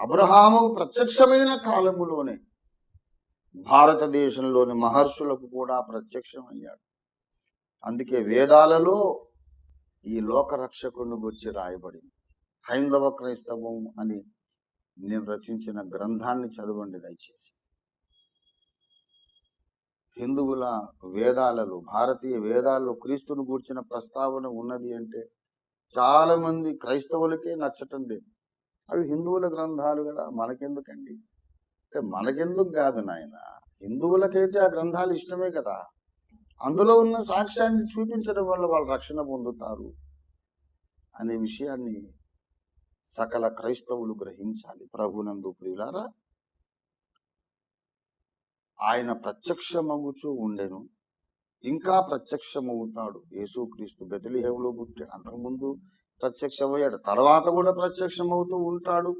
అబ్రహాము ప్రత్యక్షమైన కాలములోనే భారతదేశంలోని మహర్షులకు కూడా ప్రత్యక్షమయ్యాడు. అందుకే వేదాలలో ఈ లోకరక్షకుని గురించి రాయబడింది. హైందవ క్రైస్తవం అని నేను రచించిన గ్రంథాన్ని చదవండి దయచేసి. హిందువుల వేదాలలో భారతీయ వేదాల్లో క్రీస్తును గూర్చిన ప్రస్తావన ఉన్నది అంటే చాలామంది క్రైస్తవులకే నచ్చటం లేదు. అవి హిందువుల గ్రంథాలు కదా మనకెందుకండి? అంటే మనకెందుకు కాదు నాయన హిందువులకైతే ఆ గ్రంథాలు ఇష్టమే కదా. అందులో ఉన్న సాక్ష్యాన్ని చూపించడం వల్ల వాళ్ళు రక్షణ పొందుతారు అనే విషయాన్ని సకల క్రైస్తవులు గ్రహించాలి. ప్రభునందు ప్రియులారా ఆయన ప్రత్యక్షమవుచూ ఉండెను ఇంకా ప్రత్యక్షమవుతాడు. యేసుక్రీస్తు బెతలిహేవులో పుట్టాడు. అంతకుముందు ప్రత్యక్షమయ్యాడు. తర్వాత కూడా ప్రత్యక్షమవుతూ ఉంటాడు.